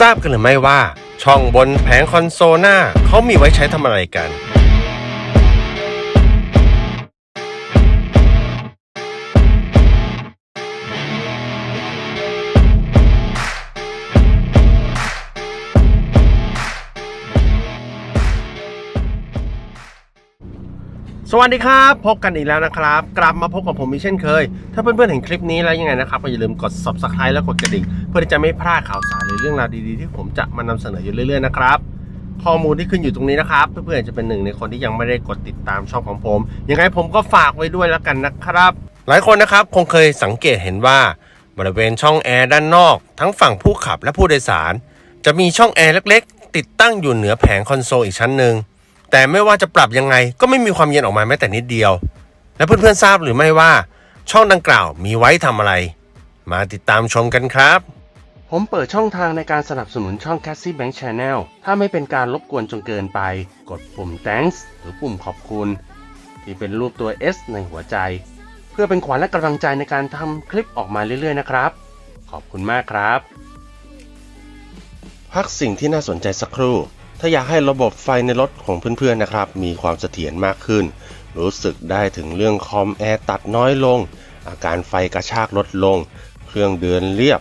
ทราบกันหรือไม่ว่าช่องบนแผงคอนโซลหน้าเขามีไว้ใช้ทำอะไรกัน สวัสดีครับ พบกันอีกแล้วนะครับ กลับมาพบกับผมอีกเช่นเคย ถ้าเพื่อนๆเห็นคลิปนี้แล้วยังไงนะครับก็อย่าลืมกด subscribe และกดกระดิ่ง เพื่อที่จะไม่พลาดข่าวสารหรือเรื่องราวดีๆที่ผมจะมานำเสนออยู่เรื่อยๆนะครับข้อมูลที่ขึ้นอยู่ตรงนี้นะครับ เพื่อนๆจะเป็นหนึ่งในคนที่ยังไม่ได้กดติดตามช่องของผมยังไงผมก็ฝากไว้ด้วยแล้วกันนะครับ หลายคนนะครับคงเคยสังเกตเห็นว่าบริเวณช่องแอร์ด้านนอก ทั้งฝั่งผู้ขับและผู้โดยสาร จะมีช่องแอร์เล็ก ๆ ติดตั้งอยู่เหนือแผงคอนโซลอีกชั้นหนึ่ง แต่ไม่ว่าจะปรับยังไงก็ไม่มีความเย็นออกมาแม้แต่นิดเดียว และเพื่อนๆทราบหรือไม่ว่าช่องดังกล่าวมีไว้ทำอะไร มาติดตามชมกันครับ ผมเปิดช่องทางในการสนับสนุนช่อง c a s s i e Bank Channel ถ้าไม่เป็นการรบกวนจนเกินไป กดปุ่ม thanks หรือปุ่มขอบคุณ ที่เป็นรูปตัว S ในหัวใจ เพื่อเป็นขวัญและกำลังใจในการทำคลิปออกมาเรื่อยๆนะครับ ขอบคุณมากครับ พักสิ่งที่น่าสนใจสักครู่ ถ้าอยากให้ระบบไฟในรถของเพื่อนๆนะครับ มีความเสถียรมากขึ้น รู้สึกได้ถึงเรื่องคอมแอร์ตัดน้อยลง อาการไฟกระชากลดลง เครื่องเดินเรียบ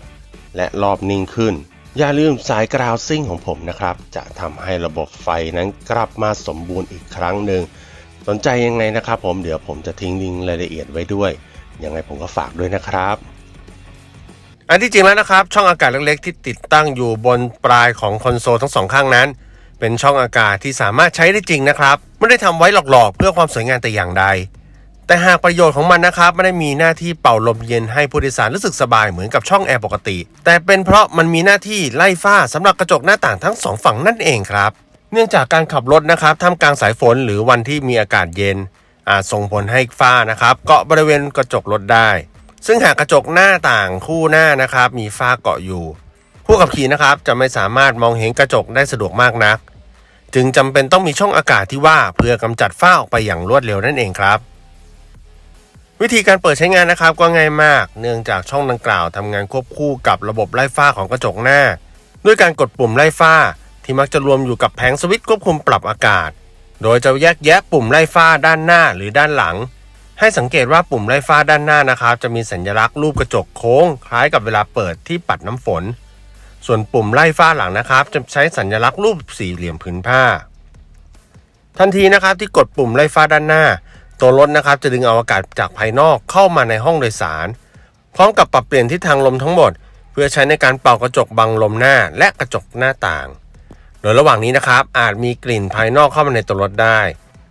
และรอบนิ่งขึ้น อย่าลืมสายกราวซิ่งของผมนะครับ จะทำให้ระบบไฟนั้นกลับมาสมบูรณ์อีกครั้งหนึ่ง สนใจยังไงนะครับ ผมเดี๋ยวผมจะทิ้งลิงก์รายละเอียดไว้ด้วย ยังไงผมก็ฝากด้วยนะครับอันที่จริงแล้วนะครับ ช่องอากาศเล็กๆที่ติดตั้งอยู่บนปลายของคอนโซลทั้งสองข้างนั้น เป็นช่องอากาศที่สามารถใช้ได้จริงนะครับ ไม่ได้ทำไว้หลอกๆ เพื่อความสวยงามแต่อย่างใด แต่หากประโยชน์ของมันนะครับไม่ได้มีหน้าที่เป่าลมเย็นให้ผู้โดยสารรู้สึกสบายเหมือนกับช่องแอร์ปกติ แต่เป็นเพราะมันมีหน้าที่ไล่ฝ้าสำหรับกระจกหน้าต่างทั้งสองฝั่งนั่นเองครับ เนื่องจากการขับรถนะครับท่ามกลางสายฝนหรือวันที่มีอากาศเย็น อาจส่งผลให้ฝ้านะครับเกาะบริเวณกระจกรถได้ ซึ่งหากกระจกหน้าต่างคู่หน้านะครับมีฝ้าเกาะอยู่ผู้ขับขี่นะครับจะไม่สามารถมองเห็นกระจกได้สะดวกมากนัก จึงจำเป็นต้องมีช่องอากาศที่ว่าเพื่อกำจัดฝ้าออกไปอย่างรวดเร็วนั่นเองครับ วิธีการเปิดใช้งานนะครับก็ง่ายมาก เนื่องจากช่องดังกล่าวทำงานควบคู่กับระบบไล่ฝ้าของกระจกหน้า ด้วยการกดปุ่มไล่ฝ้า ที่มักจะรวมอยู่กับแผงสวิตช์ควบคุมปรับอากาศ โดยจะแยกแยะปุ่มไล่ฝ้าด้านหน้าหรือด้านหลัง ให้สังเกตว่าปุ่มไล่ฝ้าด้านหน้านะครับ จะมีสัญลักษณ์รูปกระจกโค้ง คล้ายกับเวลาเปิดที่ปัดน้ำฝน ส่วนปุ่มไล่ฝ้าหลังนะครับ จะใช้สัญลักษณ์รูปสี่เหลี่ยมผืนผ้า ทันทีนะครับที่กดปุ่มไล่ฝ้าด้านหน้า ตัวรถนะครับจะดึงเอาอากาศจากภายนอกเข้ามาในห้องโดยสาร พร้อมกับปรับเปลี่ยนทิศทางลมทั้งหมด เพื่อใช้ในการเป่ากระจกบังลมหน้าและกระจกหน้าต่าง โดยระหว่างนี้นะครับอาจมีกลิ่นภายนอกเข้ามาในตัวรถได้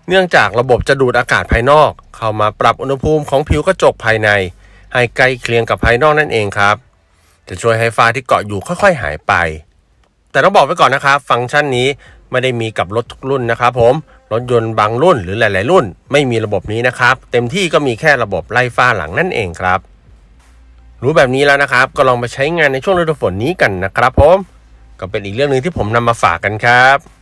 เนื่องจากระบบจะดูดอากาศภายนอก เข้ามาปรับอุณหภูมิของผิวกระจกภายใน ให้ใกล้เคียงกับภายนอกนั่นเองครับ จะช่วยให้ฝ้าที่เกาะอยู่ค่อยๆหายไป แต่ต้องบอกไว้ก่อนนะครับ ฟังก์ชันนี้ไม่ได้มีกับรถทุกรุ่นนะครับผมรถยนต์บางรุ่นหรือหลาย ๆ รุ่น ไม่มีระบบนี้นะครับ เต็มที่ก็มีแค่ระบบไล่ฝ้าหลังนั่นเองครับ รู้แบบนี้แล้วนะครับ ก็ลองไปใช้งานในช่วงฤดูฝนนี้กันนะครับผมก็เป็นอีกเรื่องหนึ่งที่ผมนำมาฝากกันครับ